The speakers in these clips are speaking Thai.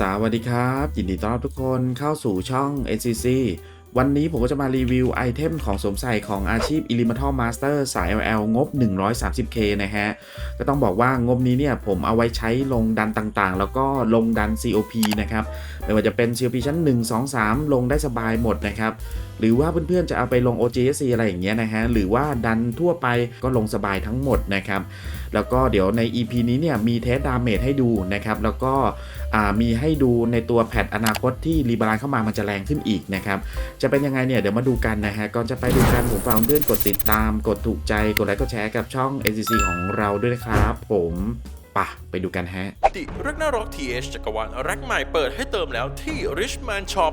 สวัสดีครับ ยินดีต้อนรับทุกคนเข้าสู่ช่อง NCC วันนี้ผมก็จะมารีวิวไอเทมของสวมใส่ของอาชีพ Elemental Master สาย LL งบ 130k นะฮะ ก็ต้องบอกว่างบนี้เนี่ย ผมเอาไว้ใช้ลงดันต่างๆ แล้วก็ลงดัน COP นะครับ ไม่ว่าจะเป็น COP ชั้น 1 2 3 ลงได้สบายหมดนะครับ หรือว่าเพื่อนๆจะเอาไปลง OGSC อะไรอย่างเงี้ยนะฮะ หรือว่าดันทั่วไปก็ลงสบายทั้งหมดนะครับ แล้วก็เดี๋ยวใน EP นี้เนี่ยมีเทสดาเมจให้ดูนะครับ แล้วก็ มีให้ดูในตัวแพทอนาคตที่รีบาลานเข้ามามันจะแรงขึ้นอีกนะครับ จะเป็นยังไงเนี่ยเดี๋ยวมาดูกันนะฮะ ก่อนจะไปดูกันผมฝากเพื่อนกดติดตาม กดถูกใจ กดไลค์ กดแชร์กับช่อง NCC ของเราด้วยนะครับ ผมปะไปดูกันฮะติรักนารักทีเอชจักรวาลรักใหม่เปิดให้เติมแล้วที่ Richman Shop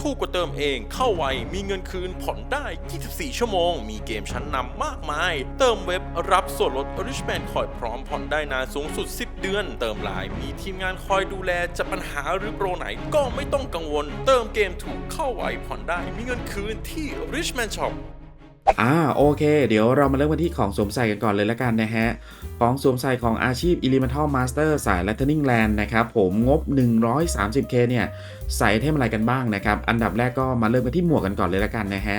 ถูกกว่าเติมเอง เข้าไว มีเงินคืนผ่อนได้ 24 ชั่วโมง มีเกมชั้นนำมากมาย เติมเว็บรับส่วนลด Richman คอยพร้อมผ่อนได้นานสูงสุด 10 เดือน เติมไลน์มีทีมงานคอยดูแลจะปัญหาหรือโปรไหนก็ไม่ต้องกังวล เติมเกมถูกเข้าไวผ่อนได้ มีเงินคืนที่ Richman Shop อ่าโอเค เดี๋ยวเรามาเริ่มกันที่ของสวมใส่กันก่อนเลยละกันนะฮะ ของสวมใส่ของอาชีพ Elemental Master สาย Lightning Land นะครับผมงบ 130k เนี่ย ใส่เทมอะไรกันบ้างนะครับ อันดับแรกก็มาเริ่มกันที่หมวกกันก่อนเลยละกันนะฮะ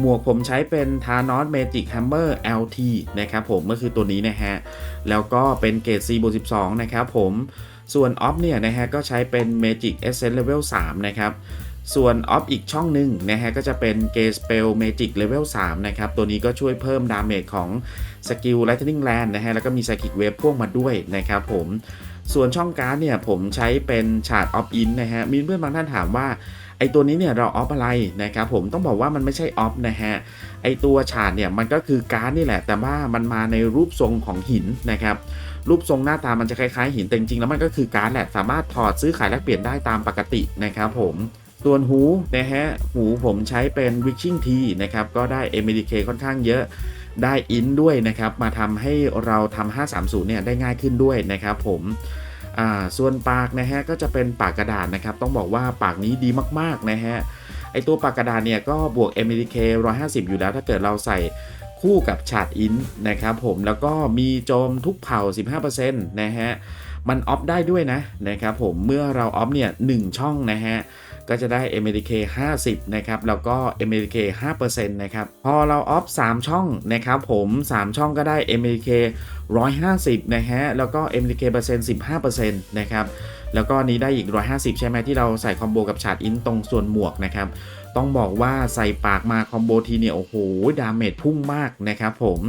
หมวกผมใช้เป็น Thanos Magic Hammer LT นะครับผมก็คือตัวนี้นะฮะ แล้วก็เป็นเกรด C บวก12 นะครับผมส่วนออฟเนี่ยนะฮะก็ใช้เป็น Magic Essence Level 3 นะครับ ส่วนออฟอีกช่องหนึ่งนะฮะก็จะเป็นเกสเปลเมจิกเลเวล3นะครับ ตัวนี้ก็ช่วยเพิ่มดาเมจของสกิล Lightning Land นะฮะแล้วก็มี Psychic Wave พ่วงมาด้วยนะครับผมส่วนช่องการ์ดเนี่ยผมใช้เป็นฉาดออฟอินนะฮะมีเพื่อนบางท่านถามว่าไอตัวนี้เนี่ยเราออฟอะไรนะครับผมต้องบอกว่ามันไม่ใช่ออฟนะฮะไอตัวฉาดเนี่ยมันก็คือการ์ดนี่แหละ แต่ว่ามันมาในรูปทรงของหินนะครับรูปทรงหน้าตามันจะคล้ายๆหินแต่จริงๆแล้วมันก็คือการ์ดแหละสามารถถอดซื้อขายแลกเปลี่ยนได้ตามปกตินะครับผม ส่วนหูนะฮะหูผมใช้เป็น Witching T นะครับก็ได้ MDK ค่อนข้างเยอะได้อินด้วยนะครับ มาทำให้เราทำ530 เนี่ยได้ง่ายขึ้นด้วยนะครับผมส่วนปากนะฮะก็จะเป็นปากกระดาษนะครับ ต้องบอกว่าปากนี้ดีมากๆนะฮะไอตัวปากกระดาษเนี่ยก็บวก MDK 150 อยู่แล้ว ถ้าเกิดเราใส่คู่กับฉาดอินนะครับผมแล้วก็มีโจมทุกเผ่า 15%นะฮะมันออฟได้ด้วยนะนะครับผมเมื่อเราออฟเนี่ย1ช่องนะฮะ ก็จะได้ MDK 50 นะครับ แล้วก็ MDK 5%นะครับ พอเราออฟ 3 ช่องนะครับผม 3 ช่องก็ได้ MDK 150 นะฮะ แล้วก็ MDK เปอร์เซ็นต์ 15%นะครับ แล้วก็นี้ได้อีก 150 ใช่ไหมที่เราใส่คอมโบกับฉาดอินตรงส่วนหมวกนะครับ ต้องบอกว่าใส่ปากมาคอมโบทีเนี่ย โอ้โห ดาเมจพุ่งมากนะครับผม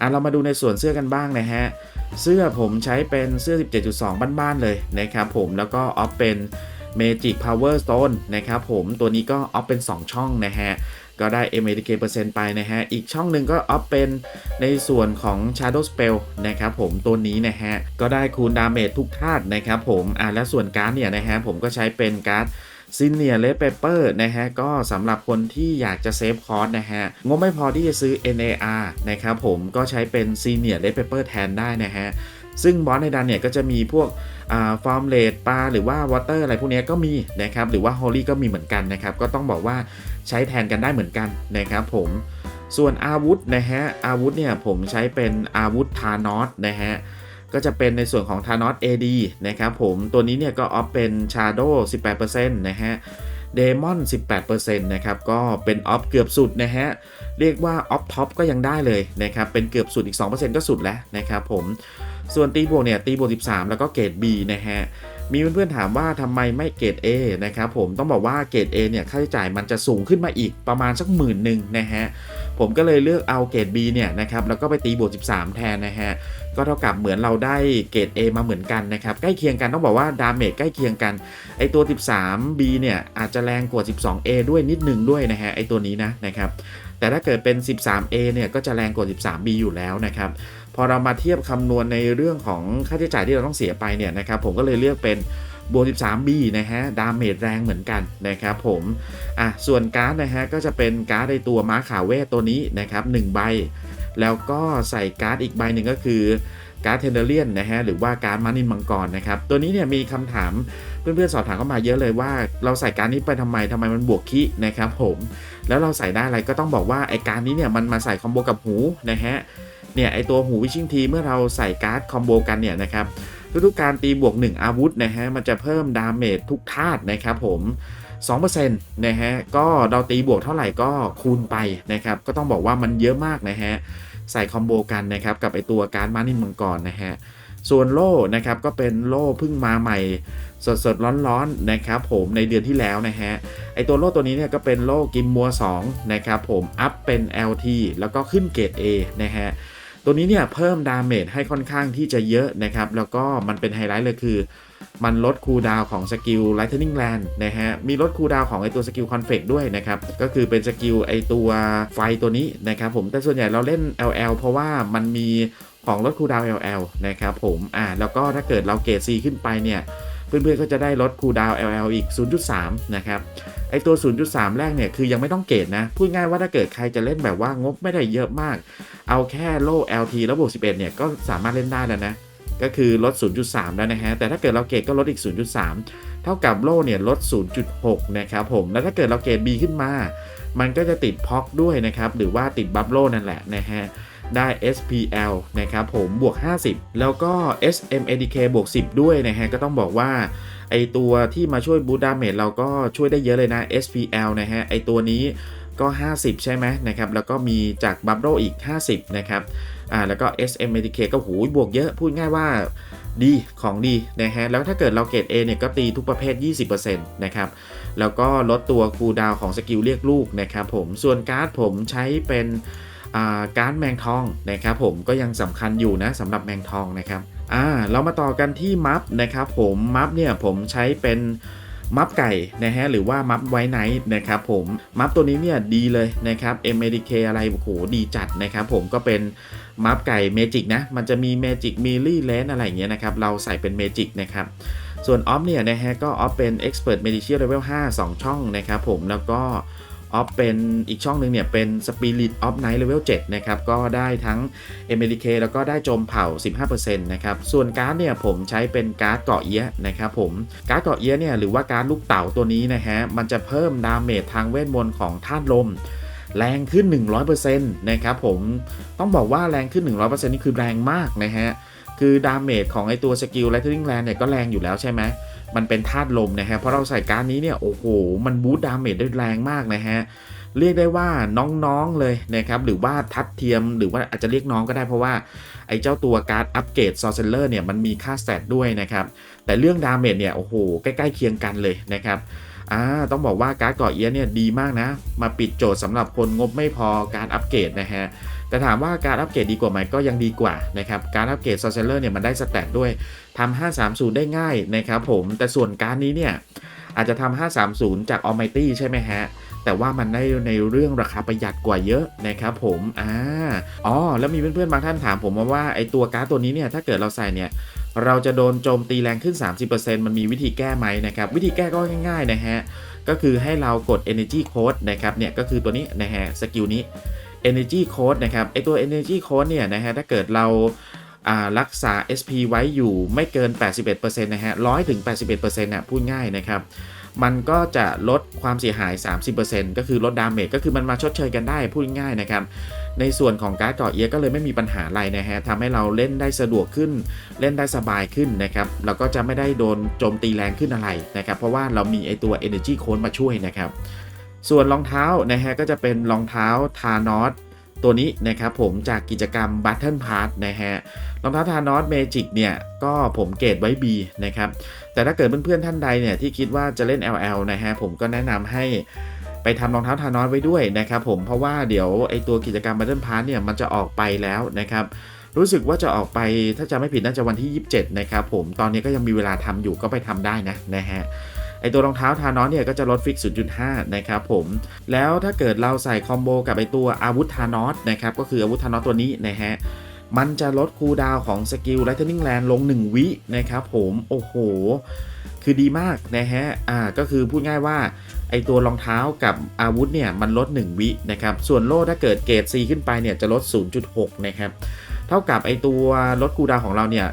อะเรามาดูในส่วนเสื้อกันบ้างนะฮะ เสื้อผมใช้เป็นเสื้อ 17.2 บ้านๆเลยนะครับผม แล้วก็ออฟเป็น Magic Power Stone นะครับผมตัวนี้ก็ออฟเป็น 2 ช่องนะฮะ ก็ได้ MADK เปอร์เซ็นต์ไปนะฮะ อีกช่องหนึ่งก็ออฟเป็นในส่วนของ Shadow Spell นะครับผมตัวนี้นะฮะ ก็ได้คูณดาเมจทุกธาตุนะครับผมอ่าและส่วนการ์ดเนี่ยนะฮะ ผมก็ใช้เป็นการ์ดซินเนียเลเปเปอร์นะฮะ ก็สำหรับคนที่อยากจะเซฟคอร์สนะฮะ งบไม่พอที่จะซื้อ NAR นะครับผมก็ใช้เป็นซีเนียเลเปเปอร์แทนได้นะฮะ ซึ่งบอสในดันเนี่ยก็จะมีพวกฟอร์มเลดปลาหรือว่าวอเตอร์อะไรพวกนี้ก็มีนะครับหรือว่าฮอลลี่ก็มีเหมือนกันนะครับ ก็ต้องบอกว่าใช้แทนกันได้เหมือนกันนะครับผมส่วนอาวุธนะฮะอาวุธเนี่ยผมใช้เป็นอาวุธทานอสนะฮะก็จะเป็นในส่วนของทานอส AD นะครับผมตัวนี้เนี่ยก็ออฟเป็นชาโด18%นะฮะเดมอน 18%นะครับ ก็เป็นออฟเกือบสุดนะฮะ เรียกว่าออฟท็อปก็ยังได้เลยนะครับ เป็นเกือบสุดอีก 2%ก็สุดแล้วนะครับผม ส่วนตีบวกเนี่ยตีบวก13 แล้วก็เกรด B นะฮะมีเพื่อนๆถามว่าทำไมไม่เกรด A นะครับผมต้องบอกว่าเกรด A เนี่ยค่าใช้จ่ายมันจะสูงขึ้นมาอีกประมาณสักหมื่นหนึ่งนะฮะผมก็เลยเลือกเอาเกรด B เนี่ยนะครับแล้วก็ไปตีบวก 13 แทนนะฮะก็เท่ากับเหมือนเราได้เกรด A มาเหมือนกันนะครับใกล้เคียงกันต้องบอกว่าดาเมจใกล้เคียงกันไอตัว 13B เนี่ยอาจจะแรงกว่า 12A ด้วยนิดนึงด้วยนะฮะไอตัวนี้นะนะครับแต่ถ้าเกิดเป็น 13A เนี่ยก็จะแรงกว่า 13B อยู่แล้วนะครับ พอเรามาเทียบคำนวณในเรื่องของค่าใช้จ่ายที่เราต้องเสียไปเนี่ยนะครับผมก็เลยเลือกเป็นบวก 13B นะฮะ ดาเมจแรงเหมือนกันนะครับผม อะ ส่วนการ์ดนะฮะ ก็จะเป็นการ์ดในตัวม้าขาวเวทตัวนี้นะครับ1ใบ แล้วก็ใส่การ์ดอีกใบหนึ่งก็คือการ์ดเทนเดเลียนนะฮะ หรือว่าการ์ดมานินมังกรนะครับ ตัวนี้เนี่ยมีคำถามเพื่อนๆสอบถามเข้ามาเยอะเลยว่า เราใส่การ์ดนี้ไปทำไมทำไมมันบวกคินะครับผม แล้วเราใส่ได้อะไรก็ต้องบอกว่าไอการ์ดนี้เนี่ยมันมาใส่คอมโบกับหูนะฮะ เนี่ยไอตัวหูวิชิ่งทีเมื่อเราใส่การ์ดคอมโบกันเนี่ยนะครับทุกๆการตีบวก 1 อาวุธนะฮะมันจะเพิ่มดาเมจทุกธาตุนะครับผม2%นะฮะก็เราตีบวกเท่าไหร่ก็คูณไปนะครับก็ต้องบอกว่ามันเยอะมากนะฮะใส่คอมโบกันนะครับกับไอตัวการดมานินมังกรนะฮะส่วนโล่นะครับก็เป็นโล่เพิ่งมาใหม่สดสดร้อนๆนะครับผมในเดือนที่แล้วนะฮะไอตัวโล่ตัวนี้เนี่ยก็เป็นโล่กิมมัว2นะครับผมอัพเป็น LT แล้วก็ขึ้นเกรด A นะฮะ ตัวนี้เนี่ยเพิ่มดาเมจให้ค่อนข้างที่จะเยอะนะครับ แล้วก็มันเป็นไฮไลท์เลยคือ มันลดคูดาวของสกิล Lightning Land นะฮะ มีลดคูดาวของไอตัวสกิล Conflict ด้วยนะครับ ก็คือเป็นสกิลไอตัวไฟตัวนี้นะครับผม แต่ส่วนใหญ่เราเล่น LL เพราะว่ามันมีของลดคูดาว LL นะครับผม อ่า แล้วก็ถ้าเกิดเราเกรด C ขึ้นไปเนี่ย เพื่อนๆก็จะได้ลดคูดาว LL อีก 0.3 นะครับ ไอตัว 0.3 แรกเนี่ยคือยังไม่ต้องเกรดนะ พูดง่ายว่าถ้าเกิดใครจะเล่นแบบว่างบไม่ได้เยอะมาก เอาแค่โล่ LT แล้วบวก11 เนี่ยก็สามารถเล่นได้แล้วนะ ก็คือลด 0.3 แล้วนะฮะ แต่ถ้าเกิดเราเกรดก็ลดอีก 0.3 เท่ากับโล่เนี่ยลด 0.6 นะครับผม แล้วถ้าเกิดเราเกรด B ขึ้นมา มันก็จะติดพ็อกด้วยนะครับ หรือว่าติดบัฟโล่นั่นแหละนะฮะได้ SPL นะครับผมบวก 50 แล้วก็ SMADK บวก 10 ด้วยนะฮะก็ต้องบอกว่า ไอตัวที่มาช่วยบูดาเมจเราก็ช่วยได้เยอะเลยนะ SPL นะฮะไอตัวนี้ก็ 50 ใช่ไหมนะครับ แล้วก็มีจากบัฟโลอีก 50 นะครับ อ่า แล้วก็ SMATK ก็หูบวกเยอะ พูดง่ายว่าดีของดีนะฮะ แล้วถ้าเกิดเราเกรด A เนี่ยก็ตีทุกประเภท 20%นะครับ แล้วก็ลดตัวคูดาวของสกิลเรียกลูกนะครับผม ส่วนการ์ดผมใช้เป็นการ์ดแมงทองนะครับผม ก็ยังสำคัญอยู่นะสำหรับแมงทองนะครับ อ่าเรามาต่อกันที่มัฟนะครับผมมัฟเนี่ยผมใช้เป็นมัฟไก่นะฮะหรือว่ามัฟไวไนท์นะครับผมมัฟตัวนี้เนี่ยดีเลยนะครับ MADK อะไรโอ้โหดีจัดนะครับผมก็เป็นมัฟไก่เมจิกนะมันจะมีเมจิกมีลี่เลนอะไรอย่างเงี้ยนะครับเราใส่เป็นเมจิกนะครับส่วนออฟเนี่ยนะฮะก็ออฟเป็น Expert m a g i c i a n Level 5 2 ช่องนะครับผมแล้วก็ ออฟเป็นอีกช่องหนึ่งเนี่ยเป็น Spirit of Night Level 7 นะครับ ก็ได้ทั้ง MLK แล้วก็ได้โจมเผ่า 15%นะครับ ส่วนการ์ดเนี่ยผมใช้เป็นการ์ดเกาะเอี้ยะนะครับผม การ์ดเกาะเอี้ยะเนี่ยหรือว่าการ์ดลูกเต่าตัวนี้นะฮะ มันจะเพิ่มดาเมจทางเวทมนต์ของธาตุลมแรงขึ้น 100%นะครับผม ต้องบอกว่าแรงขึ้น 100%นี่คือแรงมากนะฮะ คือดาเมจของไอตัวสกิล Lightning Land เนี่ยก็แรงอยู่แล้วใช่ไหม มันเป็นธาตุลมนะฮะเพราะเราใส่การ์ดนี้เนี่ยโอ้โห มันบูตดาเมจได้แรงมากนะฮะเรียกได้ว่าน้องๆเลยนะครับหรือว่าทัดเทียมหรือว่าอาจจะเรียกน้องก็ได้เพราะว่าไอ้เจ้าตัวการ์ดอัปเกรดซอร์เซเลอร์เนี่ยมันมีค่าสตด้วยนะครับแต่เรื่องดาเมจเนี่ยโอ้โหใกล้ๆเคียงกันเลยนะครับอ่าต้องบอกว่าการ์ดเกาะเอียเนี่ยดีมากนะ มาปิดโจทย์สำหรับคนงบไม่พอการอัปเกรดนะฮะแต่ถามว่าการอัปเกรดดีกว่าไหมก็ยังดีกว่านะครับการอัปเกรดซอร์เซเลอร์เนี่ยมันได้สแตทด้วย ทำ530 ได้ง่ายนะครับผมแต่ส่วนการนี้เนี่ยอาจจะทำ530 จาก Almighty ใช่ไหมฮะ แต่ว่ามันได้ในเรื่องราคาประหยัดกว่าเยอะนะครับผมอ่าอ๋อแล้วมีเพื่อนๆบางท่านถามผมมาว่าไอตัวการ์ดตัวนี้เนี่ยถ้าเกิดเราใส่เนี่ยเราจะโดนโจมตีแรงขึ้น 30%มันมีวิธีแก้ไหมนะครับ วิธีแก้ก็ง่ายๆนะฮะ ก็คือให้เรากด energy code นะครับเนี่ยก็คือตัวนี้นะฮะสกิลนี้ energy code นะครับไอตัว energy code เนี่ยนะฮะถ้าเกิดเรา รักษา SP ไว้อยู่ไม่เกิน 81%นะฮะ100ถึง 81%นะพูดง่ายนะครับ มันก็จะลดความเสียหาย 30%ก็คือลดดาเมจก็คือมันมาชดเชยกันได้พูดง่ายนะครับ ในส่วนของการ์ดเกาะเอียก็เลยไม่มีปัญหาอะไรนะฮะทำให้เราเล่นได้สะดวกขึ้น เล่นได้สบายขึ้นนะครับเราก็จะไม่ได้โดนโจมตีแรงขึ้นอะไรนะครับ เพราะว่าเรามีไอตัว Energy Code มาช่วยนะครับส่วนรองเท้านะฮะก็จะเป็นรองเท้าทานอส ตัวนี้นะครับผมจากกิจกรรม Battle Pass นะฮะรองเท้าทานอสเมจิกเนี่ยก็ผมเกรดไว้ B นะครับแต่ถ้าเกิดเพื่อนๆท่านใดเนี่ยที่คิดว่าจะเล่น LL นะฮะผมก็แนะนำให้ไปทำรองเท้าทานอสไว้ด้วยนะครับผมเพราะว่าเดี๋ยวไอตัวกิจกรรม Battle Pass เนี่ยมันจะออกไปแล้วนะครับรู้สึกว่าจะออกไปถ้าจะไม่ผิดน่าจะวันที่ 27 นะครับผมตอนนี้ก็ยังมีเวลาทำอยู่ก็ไปทำได้นะนะฮะ ไอตัวรองเท้าทานอสเนี่ยก็จะลดฟิก 0.5 นะครับผม แล้วถ้าเกิดเราใส่คอมโบกับไอตัวอาวุธทานอสนะครับ ก็คืออาวุธทานอสตัวนี้นะฮะมันจะลดคูลดาวของสกิล Lightning Land ลง 1 วินะครับผม โอ้โห คือดีมากนะฮะ อ่า ก็คือพูดง่ายว่า ไอตัวรองเท้ากับอาวุธเนี่ย มันลด 1 วินะครับ ส่วนโล่ถ้าเกิดเกรด C ขึ้นไปเนี่ย จะลด 0.6 นะครับ เท่ากับไอตัวลดคูลดาวของเราเนี่ย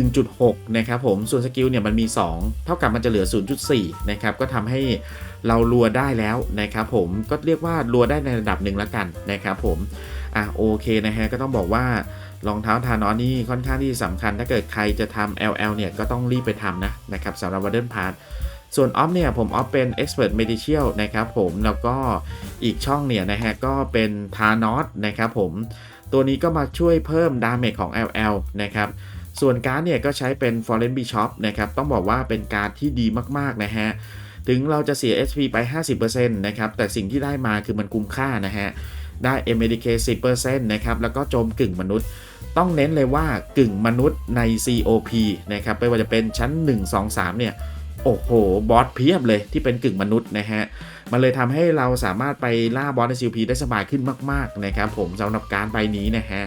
1.6 นะครับผม ส่วนสกิลเนี่ยมันมี 2 เท่ากับมันจะเหลือ 0.4 นะครับ ก็ทำให้เรารัวได้แล้วนะครับผม ก็เรียกว่ารัวได้ในระดับหนึ่งแล้วกันนะครับผม อะโอเคนะฮะ ก็ต้องบอกว่ารองเท้าทานอสนี่ค่อนข้างที่สำคัญ ถ้าเกิดใครจะทำ LL เนี่ยก็ต้องรีบไปทำนะนะครับสำหรับ w a r d e n Pass ส่วนออฟเนี่ยผมออฟเป็น Expert Medical นะครับผม แล้วก็อีกช่องเนี่ยนะฮะก็เป็นทานอสนะครับผม ตัวนี้ก็มาช่วยเพิ่มดาเมจของ LL นะครับ ส่วนการ์ดเนี่ยก็ใช้เป็น Foreign Bishop นะครับ ต้องบอกว่าเป็นการ์ดที่ดีมากๆนะฮะ ถึงเราจะเสีย HP ไป 50%นะครับ แต่สิ่งที่ได้มาคือมันคุ้มค่านะฮะ ได้ MDK 10%นะครับ แล้วก็โจมกึ่งมนุษย์ ต้องเน้นเลยว่ากึ่งมนุษย์ใน COP นะครับ ไม่ว่าจะเป็นชั้น 1 2 3 เนี่ย โอ้โห บอสเพียบเลยที่เป็นกึ่งมนุษย์นะฮะ มันเลยทำให้เราสามารถไปล่าบอสใน COP ได้สบายขึ้นมาก ๆ นะครับผมสำหรับการใบนี้นะฮะ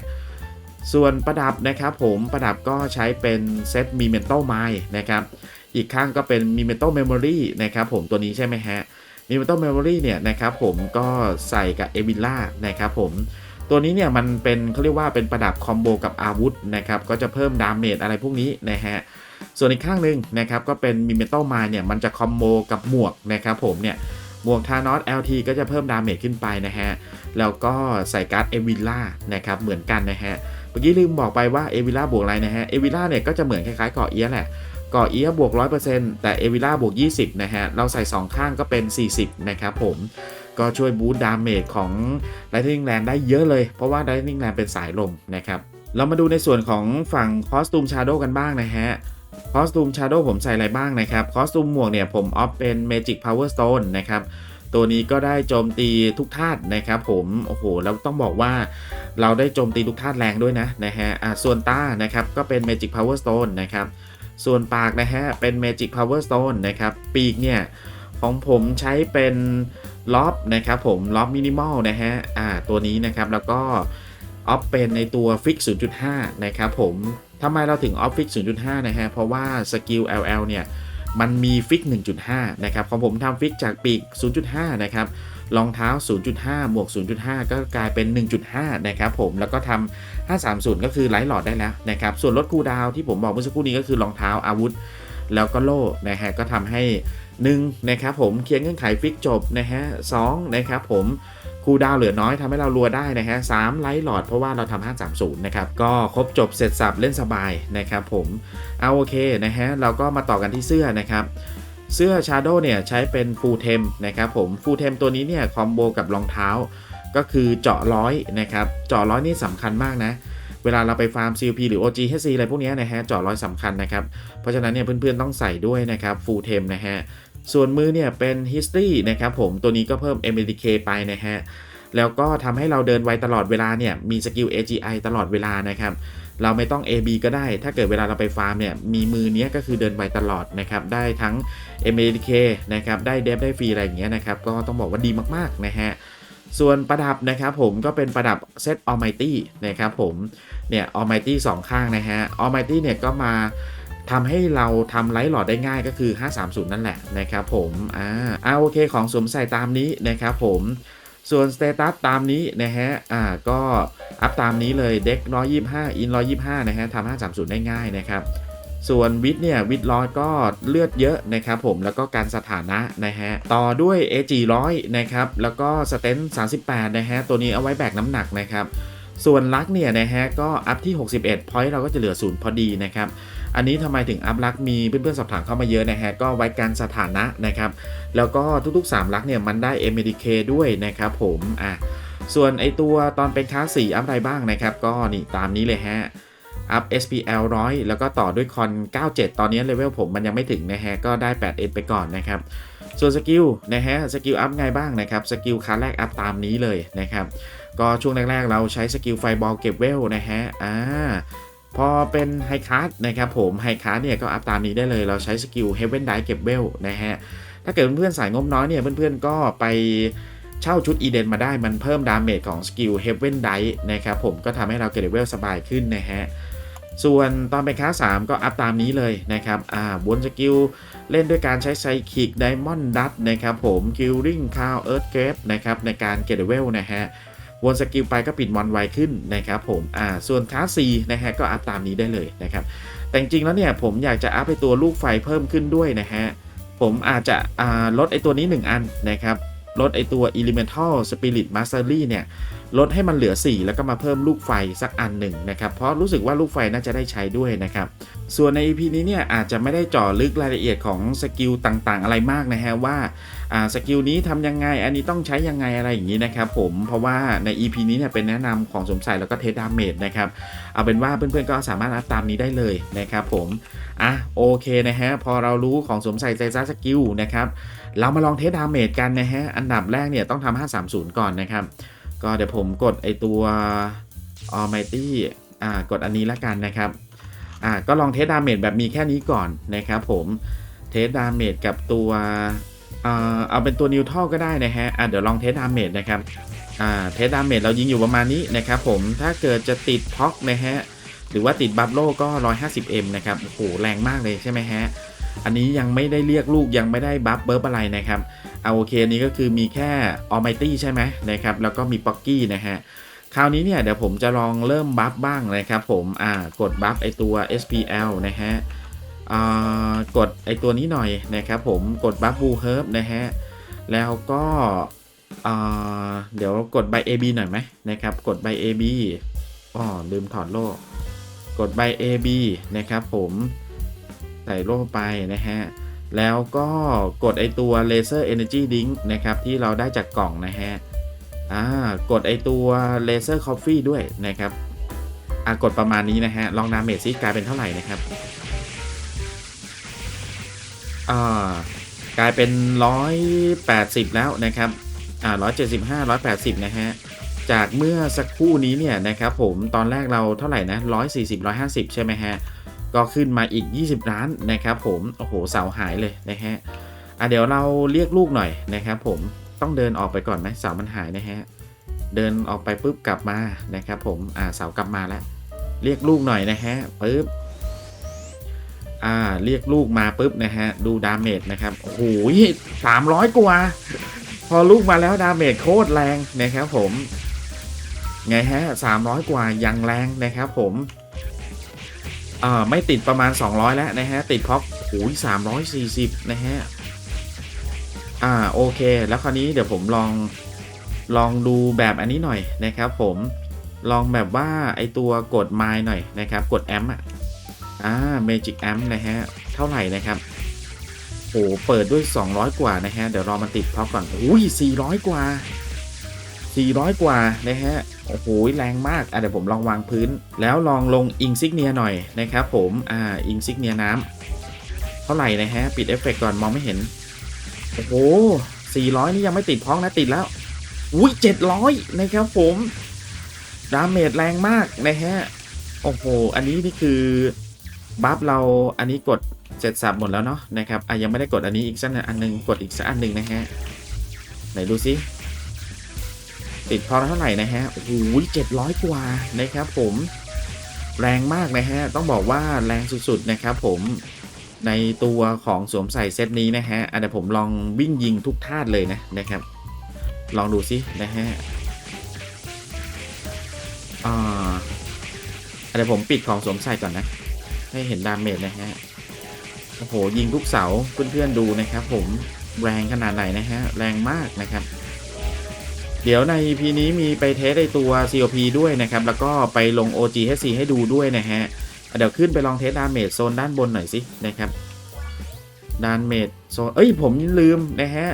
ส่วนประดับนะครับผมประดับก็ใช้เป็นเซตมีเมน t a l ไมนะครับอีกข้างก็เป็นมีเมน t a l Memory นะครับผมตัวนี้ใช่ไหมฮะมีเมน t a l Memory เนี่ยนะครับผมก็ใส่กับเอวิลล่านะครับผมตัวนี้เนี่ยมันเป็นเขาเรียกว่าเป็นประดับคอมโบกับอาวุธนะครับก็จะเพิ่มดาเมจอะไรพวกนี้นะฮะส่วนอีกข้างหนึ่งนะครับก็เป็นมีเมน t a l ไมเนี่ยมันจะคอมโบกับหมวกนะครับผมเนี่ยหมวกทานอส LT ก็จะเพิ่มดาเมจขึ้นไปนะฮะแล้วก็ใส่การ์ดเอวิลล่านะครับเหมือนกันนะฮะ มื่อกี้ลืมบอกไปว่าเอวิล่าบวกอะไรนะฮะเอวิล่าเนี่ยก็จะเหมือนคล้ายๆเกาะเอียแหละเกาะเอียบวก 100%แต่เอวิล่าบวก 20 นะฮะ เราใส่ 2 ข้างก็เป็น 40 นะครับผมก็ช่วยบูตดาเมจของ Lightning Land ได้เยอะเลย เพราะว่า Lightning Land เป็นสายลมนะครับ เรามาดูในส่วนของฝั่งคอสตูมชาโดกันบ้างนะฮะคอสตูมชาโดผมใส่อะไรบ้างนะครับคอสตูมหมวกเนี่ยผมออฟเป็น Magic Power Stone นะครับ ตัวนี้ก็ได้โจมตีทุกธาตุนะครับผมโอ้โหแล้วต้องบอกว่าเราได้โจมตีทุกธาตุแรงด้วยนะนะฮะอะส่วนตานะครับก็เป็น Magic Power Stone นะครับส่วนปากนะฮะเป็น Magic Power Stone นะครับปีกเนี่ยของผมใช้เป็นล็อบนะครับผมล็อบมินิมอลนะฮะอ่าตัวนี้นะครับแล้วก็ออฟเป็นในตัวฟิก 0.5 นะครับผมทำไมเราถึงออฟฟิก 0.5 นะฮะ เพราะว่าสกิล LL เนี่ย มันมีฟิก 1.5 นะครับของผมทำฟิกจากปีก 0.5 นะครับรองเท้า 0.5 บวก 0.5 ก็กลายเป็น 1.5 นะครับผม แล้วก็ทำ530 ก็คือไลท์หลอดได้แล้วนะครับ ส่วนลดคูดาวที่ผมบอกเมื่อสักครู่นี้ก็คือรองเท้าอาวุธ แล้วก็โล่นะฮะ ก็ทำให้ 1นะครับผมเคลียร์เงื่อนไขฟิกจบนะฮะ2นะครับผมคูดาวเหลือน้อยทำให้เรารัวได้นะฮะ3ไลท์หลอดเพราะว่าเราทำ530 นะครับ ก็ครบจบเสร็จสับเล่นสบายนะครับผมเอาโอเคนะฮะเราก็มาต่อกันที่เสื้อนะครับ เสื้อ Shadow เนี่ยใช้เป็นฟูลเทมนะครับผมฟูลเทมตัวนี้เนี่ยคอมโบกับรองเท้า ก็คือเจาะร้อยนะครับเจาะร้อยนี่สำคัญมากนะเวลาเราไปฟาร์ม CLP หรือ OG HC อะไรพวกนี้นะฮะเจาะร้อยสำคัญนะครับ เพราะฉะนั้นเนี่ยเพื่อนๆต้องใส่ด้วยนะครับฟูลเทมนะฮะ ส่วนมือเนี่ยเป็น history นะครับผมตัวนี้ก็เพิ่ม MDK ไปนะฮะ แล้วก็ทำให้เราเดินไวตลอดเวลาเนี่ยมีสกิล AGI ตลอดเวลานะครับ เราไม่ต้อง AB ก็ได้ ถ้าเกิดเวลาเราไปฟาร์มเนี่ยมีมือเนี้ยก็คือเดินไวตลอดนะครับ ได้ทั้ง MDK นะครับได้เดฟได้ฟรีอะไรอย่างเงี้ยนะครับ ก็ต้องบอกว่าดีมากๆนะฮะส่วนประดับนะครับผมก็เป็นประดับเซต Almighty นะครับผมเนี่ย Almighty 2 ข้างนะฮะ Almighty เนี่ยก็มา ทำให้เราทำไลท์หลอดได้ง่ายก็คือ 530 นั่นแหละนะครับผมอ่าอ่าโอเคของสวมใส่ตามนี้นะครับผมส่วนสเตตัสตามนี้นะฮะ อ่า ก็อัพตามนี้เลย เด็ก125 อิน 125 นะฮะทำ530 ได้ง่ายนะครับ ส่วนวิทเนี่ย วิทร้อยก็เลือดเยอะนะครับผม แล้วก็การสถานะนะฮะ ต่อด้วย AG 100 นะครับ แล้วก็สเตน38 นะฮะ ตัวนี้เอาไว้แบกน้ำหนักนะครับ ส่วนลักเนี่ยนะฮะ ก็อัพที่ 61พอยต์เราก็จะเหลือศูนย์พอดีนะครับ อันนี้ทำไมถึงอัพลักมีเพื่อนๆสอบถามเข้ามาเยอะนะฮะก็ไว้การสถานะนะครับ แล้วก็ทุกๆ3ลักเนี่ยมันได้ MDK ด้วยนะครับผมอะส่วนไอตัวตอนเป็นคลาส4อัพอะไรบ้างนะครับ ก็นี่ตามนี้เลยฮะอัพ SPL 100 แล้วก็ต่อด้วยคอน 97 ตอนนี้เลเวลผมมันยังไม่ถึงนะฮะ ก็ได้8ไปก่อนนะครับ ส่วนสกิลนะฮะ สกิลอัพไงบ้างนะครับ สกิลคาแรกอัพตามนี้เลยนะครับ ก็ช่วงแรก ๆ เราใช้สกิลไฟบอลเก็บเวลนะฮะ อ่า พอเป็นไฮคาร์ดนะครับผมไฮคาร์ดเนี่ยก็อัพตามนี้ได้เลย เราใช้สกิลเฮเวนไดเก็บเวลนะฮะ ถ้าเกิดเพื่อนๆสายงบน้อยเนี่ยเพื่อนๆก็ไปเช่าชุดอีเดนมาได้มันเพิ่มดาเมจของสกิลเฮเวนไดนะครับผมก็ทำให้เราเก็บเวลสบายขึ้นนะฮะส่วนตอนเป็นค้า 3 ก็อัพตามนี้เลยนะครับ อ่า บนสกิลเล่นด้วยการใช้ไซคิกไดมอนด์ดัตนะครับผมคิลริงคาวเอิร์ธเกรฟนะครับในการเก็บเลเวลนะฮะ วนสกิลไปก็ปิดมอนไวขึ้นนะครับผมอ่าส่วนคลาส C นะฮะก็อัพตามนี้ได้เลยนะครับแต่จริงแล้วเนี่ยผมอยากจะอัพไปตัวลูกไฟเพิ่มขึ้นด้วยนะฮะผมอาจจะอ่าลดไอตัวนี้ 1 อันนะครับ ลดไอตัว Elemental Spirit Mastery เนี่ยลดให้มันเหลือ 4 แล้วก็มาเพิ่มลูกไฟสักอันหนึ่งนะครับ เพราะรู้สึกว่าลูกไฟน่าจะได้ใช้ด้วยนะครับ ส่วนใน EP นี้เนี่ยอาจจะไม่ได้เจาะลึกรายละเอียดของสกิลต่างๆ อะไรมากนะฮะว่าสกิลนี้ทำยังไง อันนี้ต้องใช้ยังไงอะไรอย่างนี้นะครับผม เพราะว่าใน EP นี้เนี่ยเป็นแนะนำของสมใส่แล้วก็เทสดาเมจนะครับ เอาเป็นว่าเพื่อนๆก็สามารถอัพตามนี้ได้เลยนะครับผม อะโอเคนะฮะพอเรารู้ของสมใส่ไซซ่าสกิลนะครับ เรามาลองเทสดาเมจกันนะฮะ อันดับแรกเนี่ยต้องทำ530 ก่อนนะครับ ก็เดี๋ยวผมกดไอตัว Almighty อ่ากดอันนี้ละกันนะครับ อ่าก็ลองเทสดาเมจแบบมีแค่นี้ก่อนนะครับผมเทสดาเมจกับตัวอ่าเอาเป็นตัวนิวทัลก็ได้นะฮะอ่าเดี๋ยวลองเทสดาเมจนะครับอ่าเทสดาเมจเรายิงอยู่ประมาณนี้นะครับผมถ้าเกิดจะติดพ็อกนะฮะหรือว่าติดบัฟโลก็ 150m นะครับโอ้โหแรงมากเลยใช่ไหมฮะ อันนี้ยังไม่ได้เรียกลูกยังไม่ได้บัฟเบิร์บอะไรนะครับเอาโอเคนี้ก็คือมีแค่ Almighty ใช่ไหมนะครับแล้วก็มีป๊อกกี้นะฮะคราวนี้เนี่ยเดี๋ยวผมจะลองเริ่มบัฟบ้างนะครับผมอ่ากดบัฟไอตัว SPL นะฮะอ่ากดไอตัวนี้หน่อยนะครับผมกดบัฟบูเฮิร์บนะฮะแล้วก็อ่าเดี๋ยวกดใบ AB หน่อยไหมนะครับ กดใบ AB อ๋อลืมถอดโล่กดใบ AB นะครับผม ใส่โล่ไปนะฮะ แล้วก็กดไอตัว Laser Energy Drink นะครับ ที่เราได้จากกล่องนะฮะ อ่ากดไอตัว Laser Coffee ด้วยนะครับ อ่ากดประมาณนี้นะฮะ ลองดาเมจซิกลายเป็นเท่าไหร่นะครับ อ่ากลายเป็น 180 แล้วนะครับ อ่า175 180 นะฮะจากเมื่อสักครู่นี้เนี่ยนะครับผมตอนแรกเราเท่าไหร่นะ140 150 ใช่ไหมฮะ ก็ขึ้นมาอีก 20 ล้านนะครับผม โอ้โห เสาหายเลยนะฮะอะเดี๋ยวเราเรียกลูกหน่อยนะครับผม ต้องเดินออกไปก่อนไหมเสามันหายนะฮะ เดินออกไปปุ๊บกลับมานะครับผม อ่าเสากลับมาแล้ว เรียกลูกหน่อยนะฮะปุ๊บ อ่า เรียกลูกมาปุ๊บนะฮะ ดูดาเมจนะครับ โอ้โหสามร้อยกว่า พอลูกมาแล้วดาเมจโคตรแรงนะครับผม ไงฮะ300กว่ายังแรงนะครับผม อ่าไม่ติดประมาณ 200 แล้วนะฮะ ติดพ็อกโอ้อย340นะฮะ อ่าโอเค แล้วคราวนี้เดี๋ยวผมลองลองดูแบบอันนี้หน่อยนะครับผมลองแบบว่าไอตัวกดไมล์หน่อยนะครับ กดแอมป์อะอ่า Magic Amp นะฮะ เท่าไหร่นะครับโอ้เปิดด้วย 200 กว่านะฮะ เดี๋ยวรอมันติดพ็อกก่อนอุ้ย400 กว่า 400 กว่านะฮะ โอ้โห แรงมาก อะเดี๋ยวผมลองวางพื้น แล้วลองลงอิงซิกเนียหน่อยนะครับผม อ่า อิงซิกเนียน้ำเท่าไหร่นะฮะ ปิดเอฟเฟกต์ก่อนมองไม่เห็น โอ้โห 400 นี่ยังไม่ติดพ้องนะติดแล้ว อุ้ย700 นะครับผม ดาเมจแรงมากนะฮะ โอ้โห อันนี้นี่คือบัฟเราอันนี้กดเสร็จสับหมดแล้วเนาะนะครับอะยังไม่ได้กดอันนี้อีกสักอันหนึงกดอีกสักอันหนึ่งนะฮะ ไหนดูซิ ติดพอเท่าไหร่นะฮะโอ้โหเจ็ดร้อยกว่านะครับผมแรงมากนะฮะ ต้องบอกว่าแรงสุดๆนะครับผมในตัวของสวมใส่เซตนี้นะฮะอันเดี๋ยวผมลองวิ่งยิงทุกท่าเลยนะนะครับ ลองดูซินะฮะอ่าเดี๋ยวผมปิดของสวมใส่ก่อนนะ ให้เห็นดาเมจนะฮะโอ้โหยิงทุกเสาเพื่อนๆดูนะครับ ผมแรงขนาดไหนนะฮะแรงมากนะครับ เดี๋ยวใน EP นี้มีไปเทสในตัว COP ด้วยนะครับ แล้วก็ไปลง OGHC ให้ดูด้วยนะฮะ เดี๋ยวขึ้นไปลองเทสดาเมจโซนด้านบนหน่อยสินะครับดาเมจโซน เอ้ย ผมลืมนะฮะ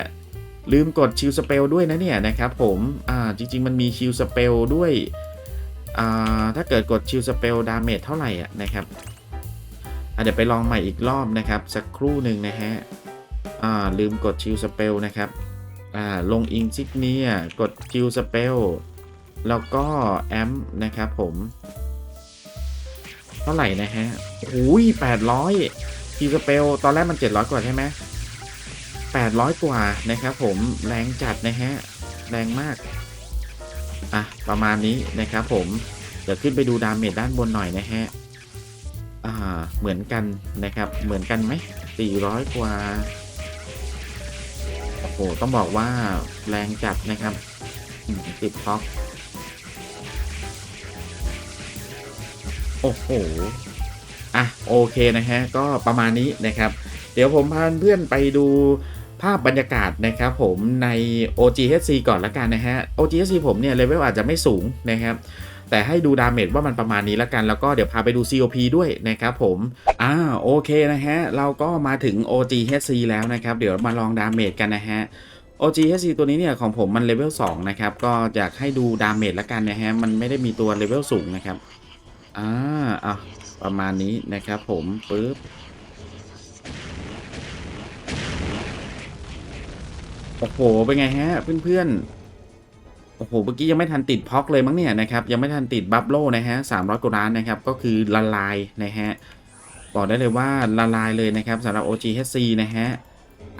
ลืมกดชิลสเปลด้วยนะเนี่ยนะครับผม อ่า จริง ๆ มันมีชิลสเปลด้วย อ่า ถ้าเกิดกดชิลสเปลดาเมจเท่าไหร่อะนะครับเดี๋ยวไปลองใหม่อีกรอบนะครับ สักครู่หนึ่งนะฮะ อ่า ลืมกดชิลสเปลนะครับ อ่าลงอิงซิกเนียกดคิวสเปลแล้วก็แอมนะครับผม เท่าไหร่นะฮะโอ้ยแปดร้อยคิวสเปลตอนแรกมันเจ็ดร้อยกว่าใช่ไหมแปดร้อยกว่านะครับผมแรงจัดนะฮะ แรงมาก อะ ประมาณนี้นะครับผม เดี๋ยวขึ้นไปดูดาเมจด้านบนหน่อยนะฮะ อ่า เหมือนกันนะครับ เหมือนกันไหมสี่ร้อยกว่า โอ้โหต้องบอกว่าแรงจัดนะครับติดท็อกโอ้โห อะ โอเคนะฮะ ก็ประมาณนี้นะครับ เดี๋ยวผมพาเพื่อนไปดูภาพบรรยากาศนะครับผมใน OGHC ก่อนละกันนะฮะ OGHC ผมเนี่ยเลเวลอาจจะไม่สูงนะครับ แต่ให้ดูดาเมจว่ามันประมาณนี้ละกัน แล้วก็เดี๋ยวพาไปดู COP ด้วยนะครับผม อ่าโอเคนะฮะ เราก็มาถึง OGHC แล้วนะครับ เดี๋ยวมาลองดาเมจกันนะฮะ OGHC ตัวนี้เนี่ยของผมมันเลเวล2นะครับ ก็อยากให้ดูดาเมจละกันนะฮะ มันไม่ได้มีตัวเลเวลสูงนะครับ อ่าอะประมาณนี้นะครับผมปึ๊บโอ้โห เป็นไงฮะเพื่อนๆ โอ้โห เมื่อกี้ยังไม่ทันติดพ็อกเลยมั้งเนี่ยนะครับ ยังไม่ทันติดบัฟโลนะฮะสามร้อยกว่าล้านนะครับ ก็คือละลายนะฮะ บอกได้เลยว่าละลายเลยนะครับสำหรับ OGHC นะฮะ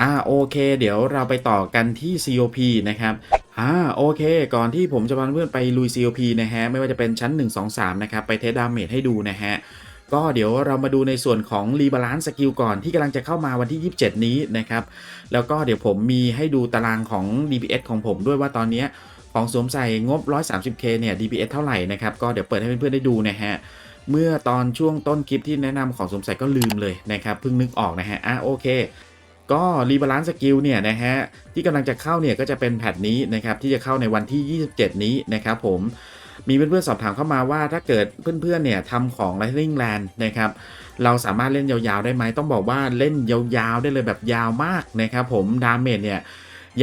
อ่าโอเค เดี๋ยวเราไปต่อกันที่ COP นะครับอ่าโอเค ก่อนที่ผมจะพาเพื่อนไปลุย COP นะฮะ ไม่ว่าจะเป็นชั้น 1 2 3 นะครับ ไปเทสดาเมจให้ดูนะฮะก็เดี๋ยวเรามาดูในส่วนของรีบาลานซ์สกิลก่อนที่กำลังจะเข้ามาวันที่ 27 นี้นะครับ แล้วก็เดี๋ยวผมมีให้ดูตารางของ DPS ของผมด้วยว่าตอนเนี้ย ของสวมใส่งบ 130k เนี่ย DPS เท่าไหร่นะครับ ก็เดี๋ยวเปิดให้เพื่อนๆได้ดูนะฮะ เมื่อตอนช่วงต้นคลิปที่แนะนำของสวมใส่ก็ลืมเลยนะครับ เพิ่งนึกออกนะฮะ อะโอเค ก็รีบาลานซ์สกิลเนี่ยนะฮะ ที่กำลังจะเข้าเนี่ยก็จะเป็นแพทนี้นะครับ ที่จะเข้าในวันที่ 27 นี้นะครับผมมีเพื่อนๆสอบถามเข้ามาว่าถ้าเกิดเพื่อนๆเนี่ยทำของ Lightning Land นะครับเราสามารถเล่นยาวๆได้ไหมต้องบอกว่าเล่นยาวๆได้เลยแบบยาวมากนะครับผมดาเมจเนี่ย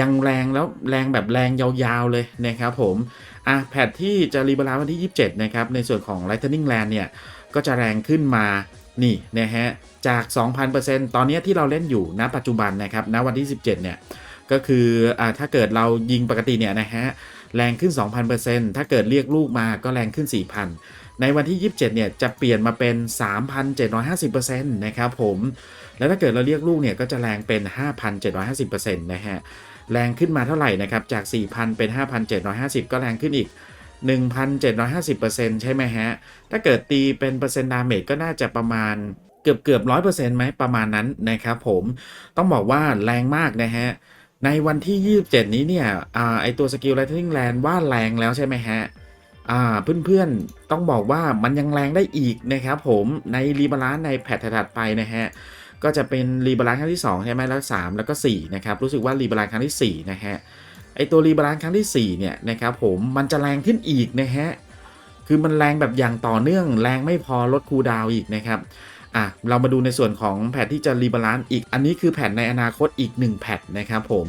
ยังแรงแล้วแรงแบบแรงยาวๆเลยนะครับผมอะแพทที่จะรีบาลานวันที่ 27 นะครับ ในส่วนของ Lightning Land เนี่ย ก็จะแรงขึ้นมานี่นะฮะจาก 2,000%ตอนเนี้ที่เราเล่นอยู่ณปัจจุบันนะครับณวันที่ 17 เนี่ย ก็คืออ่าถ้าเกิดเรายิงปกติเนี่ยนะฮะแรงขึ้น 2,000%ถ้าเกิดเรียกลูกมาก็แรงขึ้น 4,000 ในวันที่ 27 เนี่ยจะเปลี่ยนมาเป็น 3,750%นะครับผม แล้วถ้าเกิดเราเรียกลูกเนี่ยก็จะแรงเป็น 5,750%นะฮะ แรงขึ้นมาเท่าไหร่นะครับ จาก 4,000 เป็น 5,750 ก็แรงขึ้นอีก 1,750%ใช่ไหมฮะ ถ้าเกิดตีเป็นเปอร์เซ็นต์ดาเมจก็น่าจะประมาณเกือบเกือบร้อยเปอร์เซ็นต์ไหมประมาณนั้นนะครับผมต้องบอกว่าแรงมากนะฮะ ในวันที่ 27 นี้เนี่ยอ่าไอตัวสกิล Lightning Land ว่าแรงแล้วใช่ไหมฮะอ่าเพื่อนๆ ต้องบอกว่ามันยังแรงได้อีกนะครับผมในรีบาลานในแพทถัดไปนะฮะ ก็จะเป็นรีบาลานซ์ครั้งที่2ใช่ไหมแล้ว3แล้วก็4นะครับรู้สึกว่ารีบาลานซ์ครั้งที่4นะฮะไอตัวรีบาลานซ์ครั้งที่4เนี่ยนะครับผมมันจะแรงขึ้นอีกนะฮะคือมันแรงแบบอย่างต่อเนื่อง แรงไม่พอลดคูลดาวอีกนะครับอะเรามาดูในส่วนของแพทที่จะรีบาลานซ์อีก อันนี้คือแพทในอนาคตอีก1แพทนะครับผม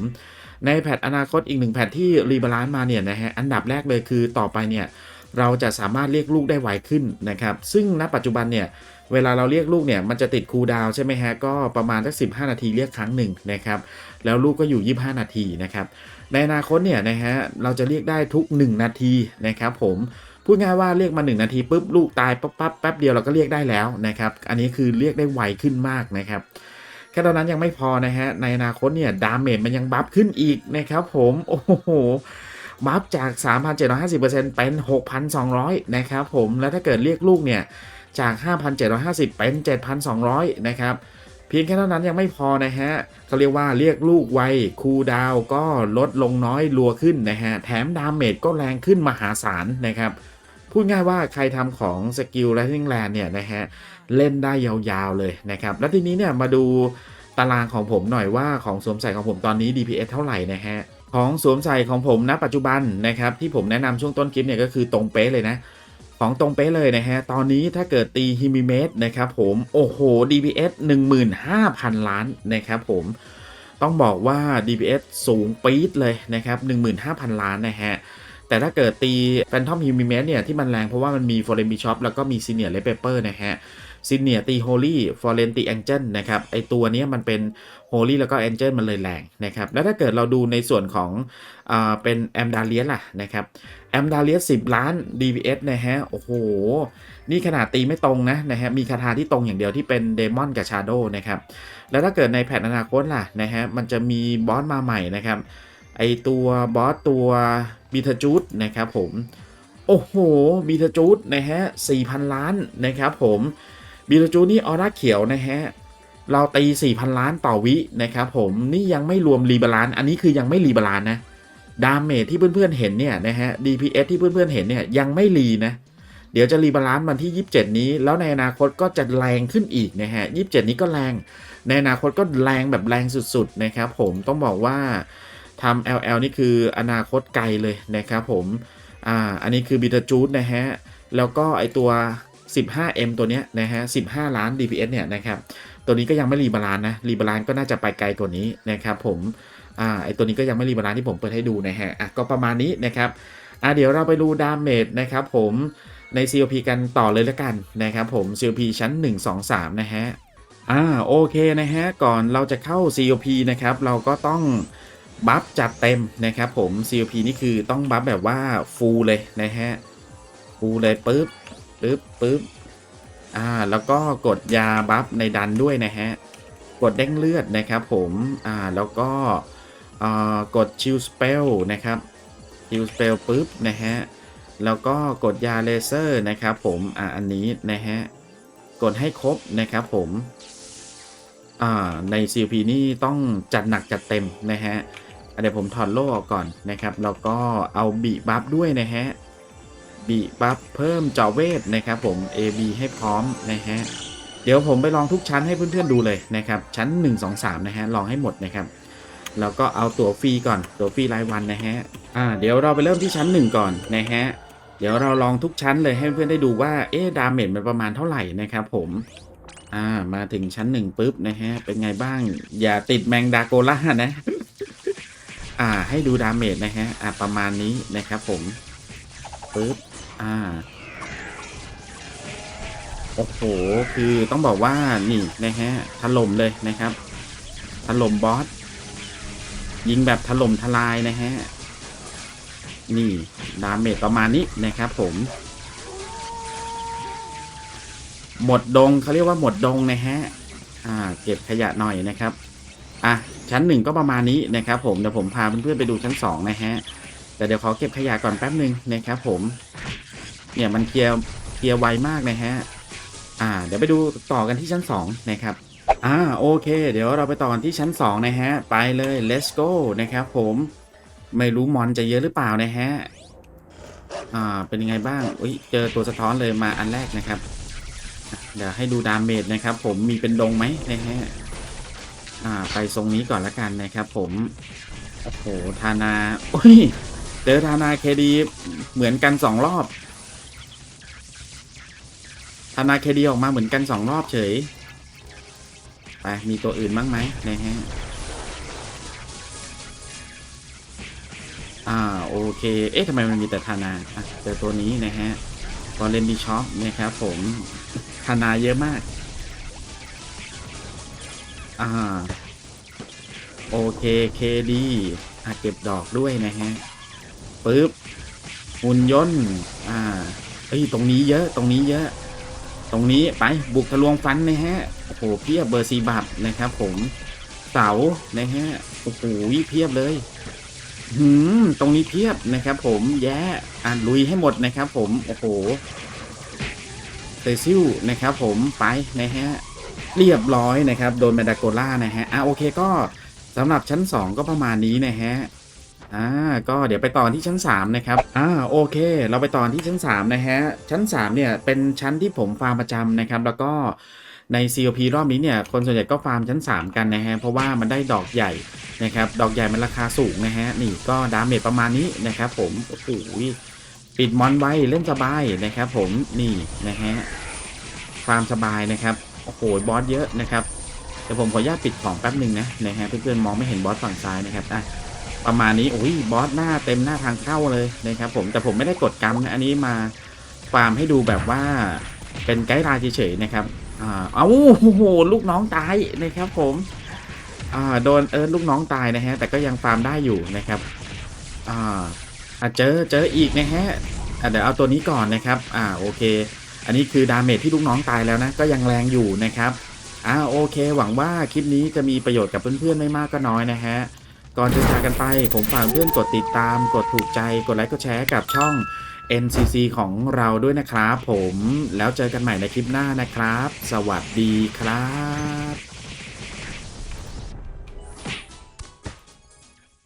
ในแพทอนาคตอีกหนึ่งแพทที่รีบาลานซ์มาเนี่ยนะฮะอันดับแรกเลยคือต่อไปเนี่ยเราจะสามารถเรียกลูกได้ไวขึ้นนะครับ ซึ่งณปัจจุบันเนี่ย เวลาเราเรียกลูกเนี่ยมันจะติดคูลดาวใช่ไหมฮะก็ประมาณสัก15 นาทีเรียกครั้งหนึ่งนะครับแล้วลูกก็อยู่ 25 นาทีนะครับในอนาคตเนี่ยนะฮะเราจะเรียกได้ทุก 1 นาทีนะครับผมพูดง่ายว่าเรียกมา 1 นาทีปุ๊บลูกตายปั๊บปั๊บแป๊บเดียวเราก็เรียกได้แล้วนะครับอันนี้คือเรียกได้ไวขึ้นมากนะครับแค่ตอนนั้นยังไม่พอนะฮะในอนาคตเนี่ยดาเมจมันยังบัฟขึ้นอีกนะครับผมโอ้โหบัฟจาก 3,750%เป็น 6,200 นะครับผม แล้วถ้าเกิดเรียกลูกเนี่ย จาก 5,750 เป็น 7,200 นะครับ เพียงแค่เท่านั้นยังไม่พอนะฮะเขาเรียกว่าเรียกลูกไวคูดาวก็ลดลงน้อยรัวขึ้นนะฮะ แถมดาเมจก็แรงขึ้นมหาศาลนะครับพูดง่ายว่าใครทำของสกิล Lightning Land เนี่ยนะฮะเล่นได้ยาวๆเลยนะครับ แล้วทีนี้เนี่ยมาดูตารางของผมหน่อยว่าของสวมใส่ของผมตอนนี้ DPS เท่าไหร่นะฮะของสวมใส่ของผมณปัจจุบันนะครับที่ผมแนะนำช่วงต้นคลิปเนี่ยก็คือตรงเป๊ะเลยนะ ของตรงเป๊ะเลยนะฮะ ตอนนี้ถ้าเกิดตีฮิมิเมตนะครับผม โอ้โห DPS 15,000 ล้านนะครับผม ต้องบอกว่า DPS สูงปี๊ดเลยนะครับ 15,000 ล้านนะฮะ แต่ถ้าเกิดตีแฟนทอมฮิมิเมตเนี่ยที่มันแรงเพราะว่ามันมีฟอร์เรมช็อปแล้วก็มีซีเนียร์เลเปเปอร์นะฮะ ซินเนียตีโฮลี่ฟอร์เรนตีแองเจิลนะครับไอตัวนี้มันเป็นโฮลี่แล้วก็แองเจิลมันเลยแรงนะครับแล้วถ้าเกิดเราดูในส่วนของอ่าเป็นแอมดาเลียสล่ะนะครับแอมดาเลียส10ล้าน DPS นะฮะโอ้โห นี่ขนาดตีไม่ตรงนะนะฮะมีคาถาที่ตรงอย่างเดียวที่เป็นเดมอนกับชาโดนะครับแล้วถ้าเกิดในแผนอนาคตล่ะนะฮะมันจะมีบอสมาใหม่นะครับไอตัวบอสตัวบีทจูดนะครับผม โอ้โหบีทจูดนะฮะ4,000ล้านนะครับผม บีทจูนี่ออร่าเขียวนะฮะเราตี 4,000 ล้านต่อวินะครับผมนี่ยังไม่รวมรีบาลานซ์อันนี้คือยังไม่รีบาลานซ์นะดาเมจที่เพื่อนๆเห็นเนี่ยนะฮะ DPS ที่เพื่อนๆเห็นเนี่ยยังไม่รีนะ เดี๋ยวจะรีบาลานซ์วันที่ 27 นี้ แล้วในอนาคตก็จะแรงขึ้นอีกนะฮะ 27 นี้ก็แรง ในอนาคตก็แรงแบบแรงสุดๆนะครับผมต้องบอกว่าทำ LL นี่คืออนาคตไกลเลยนะครับผม อ่า อันนี้คือบิตจูดนะฮะ แล้วก็ไอตัว 15M ตัวเนี้ยนะฮะ 15 ล้าน DPS เนี่ยนะครับ ตัวนี้ก็ยังไม่รีบาลานนะ รีบาลานก็น่าจะไปไกลกว่านี้นะครับผม อ่า ไอตัวนี้ก็ยังไม่รีบาลานที่ผมเปิดให้ดูนะฮะ อะ ก็ประมาณนี้นะครับ อะเดี๋ยวเราไปดูดาเมจนะครับผมใน COP กันต่อเลยละกันนะครับผม COP ชั้น 1 2 3 นะฮะ อ่า โอเคนะฮะ ก่อนเราจะเข้า COP นะครับ เราก็ต้องบัฟจัดเต็มนะครับผม COP นี่คือต้องบัฟแบบว่าฟูลเลยนะฮะฟูลเลยปึ๊บ ปึ๊บปึ๊บอ่า แล้วก็กดยาบัฟในดันด้วยนะฮะ กดเด้งเลือดนะครับผม อ่า แล้วก็อ่ากดชิลสเปลนะครับชิลสเปลปึ๊บนะฮะ แล้วก็กดยาเลเซอร์นะครับผม อ่า อันนี้นะฮะ กดให้ครบนะครับผม อ่า ใน CP นี่ต้องจัดหนักจัดเต็มนะฮะเดี๋ยวผมถอดโล่ออกก่อนนะครับ แล้วก็เอาบีบัฟด้วยนะฮะ บีบัฟเพิ่มจอเวทนะครับผม AB ให้พร้อมนะฮะ เดี๋ยวผมไปลองทุกชั้นให้เพื่อนๆดูเลยนะครับ ชั้น 1 2 3 นะฮะ ลองให้หมดนะครับ แล้วก็เอาตั๋วฟรีก่อน ตั๋วฟรีรายวันนะฮะ อ่า เดี๋ยวเราไปเริ่มที่ชั้น 1 ก่อนนะฮะ เดี๋ยวเราลองทุกชั้นเลยให้เพื่อนๆได้ดูว่า เอ๊ดาเมจมันประมาณเท่าไหร่นะครับผม อ่า มาถึงชั้น1ปุ๊บนะฮะ เป็นไงบ้าง อย่าติดแมงดาโกล่านะ อ่า ให้ดูดาเมจนะฮะ อ่าประมาณนี้นะครับผมปึ๊บ อ่า โอ้โห คือต้องบอกว่านี่นะฮะ ถล่มเลยนะครับ ถล่มบอส ยิงแบบถล่มทลายนะฮะ นี่ ดาเมจประมาณนี้นะครับผม หมดดงเขาเรียกว่าหมดดงนะฮะ อ่า เก็บขยะหน่อยนะครับ อะ ชั้นหนึ่งก็ประมาณนี้นะครับผม เดี๋ยวผมพาเพื่อนๆไปดูชั้นสองนะฮะแต่เดี๋ยวขอเก็บขยะก่อนแป๊บหนึ่งนะครับผม เนี่ยมันเคลียร์เคลียร์ไวมากนะฮะอ่า เดี๋ยวไปดูต่อกันที่ชั้น 2 นะครับอ่าโอเค เดี๋ยวเราไปต่อกันที่ชั้น 2 นะฮะ ไปเลย let's go นะครับผมไม่รู้มอนจะเยอะหรือเปล่านะฮะอ่าเป็นยังไงบ้างอุ้ยเจอตัวสะท้อนเลยมาอันแรกนะครับ เดี๋ยวให้ดูดาเมจนะครับ ผมมีเป็นดงไหมนะฮะอ่าไปทรงนี้ก่อนละกันนะครับ ผมโอ้โหทานาอุ้ยเจอทานาเคดีเหมือนกันสองรอบ นาเคดีออกมาเหมือนกันสองรอบเฉย ไป มีตัวอื่นบ้างไหมนะฮะ อ่า โอเค เอ๊ะทำไมมันมีแต่ธนาอะเจอตัวนี้นะฮะตอนเล่นดีช็อปนะครับผมธนาเยอะมาก อ่า โอเคเคดีอะเก็บดอกด้วยนะฮะปึ๊บหุ่นยนต์ อ่าเอ้ย ตรงนี้เยอะ ตรงนี้เยอะ ตรงนี้ไปบุกทะลวงฟันนะฮะโอ้โหเพียบเบอร์ซีบับนะครับผมเสานะฮะโอ้โหเพียบเลยหืมตรงนี้เพียบนะครับ ผมแย่อ่านลุยให้หมดนะครับ ผมโอ้โหเซซิลนะครับ ผมไปนะฮะเรียบร้อยนะครับ โดนแมดาโกล่านะฮะอะโอเคก็สำหรับชั้น 2 ก็ประมาณนี้นะฮะ อ่าก็เดี๋ยวไปต่อที่ชั้น 3 นะครับอ่าโอเค เราไปต่อที่ชั้น 3 นะฮะ ชั้น 3 เนี่ย เป็นชั้นที่ผมฟาร์มประจำนะครับ แล้วก็ใน COP รอบนี้เนี่ย คนส่วนใหญ่ก็ฟาร์มชั้น 3 กันนะฮะ เพราะว่ามันได้ดอกใหญ่นะครับ ดอกใหญ่มันราคาสูงนะฮะ นี่ก็ดาเมจประมาณนี้นะครับผม โอ้โหปิดมอนไว้เล่นสบายนะครับผมนี่นะฮะฟาร์มสบายนะครับ โอ้โหบอสเยอะนะครับเดี๋ยวผมขออนุญาตปิดของแป๊บหนึ่งนะนะฮะเพื่อนๆมองไม่เห็นบอสฝั่งซ้ายนะครับอะ ประมาณนี้โอ้ยบอสหน้าเต็มหน้าทางเข้าเลยนะครับผมแต่ผมไม่ได้กดกรรมนะอันนี้มาฟาร์มให้ดูแบบว่าเป็นไกด์ไลน์เฉยๆนะครับอ่าเอาโอ้โหลูกน้องตายนะครับผมอ่าโดนเอิร์ธลูกน้องตายนะฮะแต่ก็ยังฟาร์มได้อยู่นะครับอ่าเจอเจออีกนะฮะเดี๋ยวเอาตัวนี้ก่อนนะครับอ่าโอเค อันนี้คือดาเมจที่ลูกน้องตายแล้วนะก็ยังแรงอยู่นะครับอ่าโอเค หวังว่าคลิปนี้จะมีประโยชน์กับเพื่อนๆไม่มากก็น้อยนะฮะ ก่อนจะจากกันไปผมฝากเพื่อนกดติดตาม กดถูกใจ กดไลค์ กดแชร์กับช่อง NCC ของเราด้วยนะครับผม แล้วเจอกันใหม่ในคลิปหน้านะครับ สวัสดีครับ